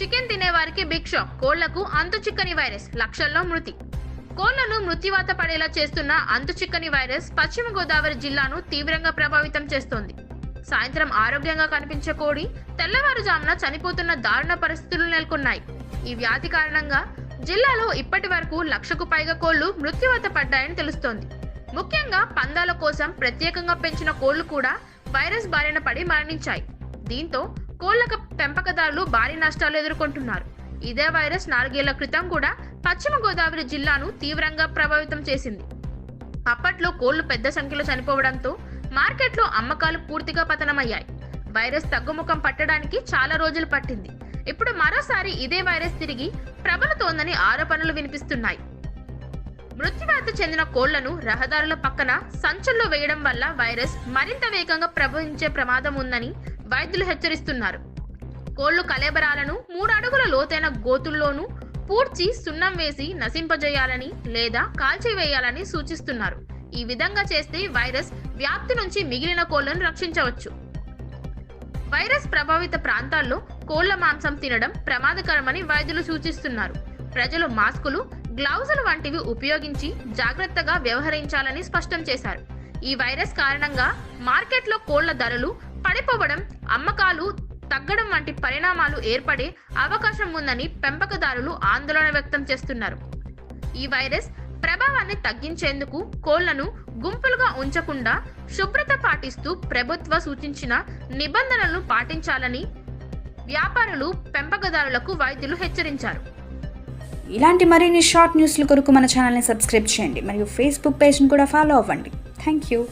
Chicken తినేవారికి big shock కోళ్ళకు అంతు చిక్కని virus లక్షల్లో మృతి. కోళ్ళను మృత్యువాత పడేలా చేస్తున్న అంతు చిక్కని వైరస్ పశ్చిమ గోదావరి జిల్లాను తీవ్రంగా ప్రభావితం చేస్తోంది. సాయంత్రం ఆరోగ్యంగా కనిపించే కోడి తెల్లవారుజామున చనిపోతున్న దారుణ పరిస్థితులు నెలకొన్నాయి. ఈ వ్యాధి కారణంగా జిల్లాలో ఇప్పటి వరకు లక్షకు పైగా కోళ్ళు మృత్యువాత పడ్డాయని తెలుస్తోంది. ముఖ్యంగా పందాల కోసం ప్రత్యేకంగా పెంచిన కోళ్ళు కూడా వైరస్ బారిన పడి మరణించాయి. దీంతో కోళ్ళ పెంపకదారులు భారీ నష్టాలు ఎదుర్కొంటున్నారు. ఇదే వైరస్ నాలుగేళ్ళ క్రితం కూడా పశ్చిమ గోదావరి జిల్లాను తీవ్రంగా ప్రభావితం చేసింది. అప్పట్లో కోళ్ళు పెద్ద సంఖ్యలో చనిపోవడంతో మార్కెట్లో అమ్మకాలు పూర్తిగా పతనమయ్యాయి. వైరస్ తగ్గుముఖం పట్టడానికి చాలా రోజులు పట్టింది. ఇప్పుడు మరోసారి ఇదే వైరస్ తిరిగి ప్రబలుతోందని ఆరోపణలు వినిపిస్తున్నాయి. మృత్యువాత చెందిన కోళ్ళను రహదారుల పక్కన సంచుల్లో వేయడం వల్ల వైరస్ మరింత వేగంగా ప్రవహించే ప్రమాదం ఉందని వైద్యులు హెచ్చరిస్తున్నారు. కోళ్ళు కలేబరాలను మూడు అడుగుల లోతైన గోతుల్లోనూ పూడ్చి సున్నం వేసి నశింపజేయాలని లేదా కాల్చివేయాలని సూచిస్తున్నారు. ఈ విధంగా చేస్తే వైరస్ వ్యాప్తి నుంచి మిగిలిన కోళ్ళను రక్షించవచ్చు. వైరస్ ప్రభావిత ప్రాంతాల్లో కోళ్ళ మాంసం తినడం ప్రమాదకరమని వైద్యులు సూచిస్తున్నారు. ప్రజలు మాస్కులు గ్లౌజులు వంటివి ఉపయోగించి జాగ్రత్తగా వ్యవహరించాలని స్పష్టం చేశారు. ఈ వైరస్ కారణంగా మార్కెట్లో కోళ్ళ ధరలు పడిపోవడం అమ్మకాలు తగ్గడం వంటి పరిణామాలు ఏర్పడే అవకాశం ఉందని పెంపకదారులు ఆందోళన వ్యక్తం చేస్తున్నారు. ఈ వైరస్ ప్రభావాన్ని తగ్గించేందుకు కోళ్ళను గుంపులుగా ఉంచకుండా శుభ్రత పాటిస్తూ ప్రభుత్వ సూచించిన నిబంధనలను పాటించాలని వ్యాపారులు పెంపకదారులకు వైద్యులు హెచ్చరించారు. ఇలాంటి మరిన్ని షార్ట్ న్యూస్ల కొరకు మన ఛానల్ని సబ్స్క్రైబ్ చేయండి. మరియు ఫేస్బుక్ పేజ్ని కూడా ఫాలో అవ్వండి. Thank you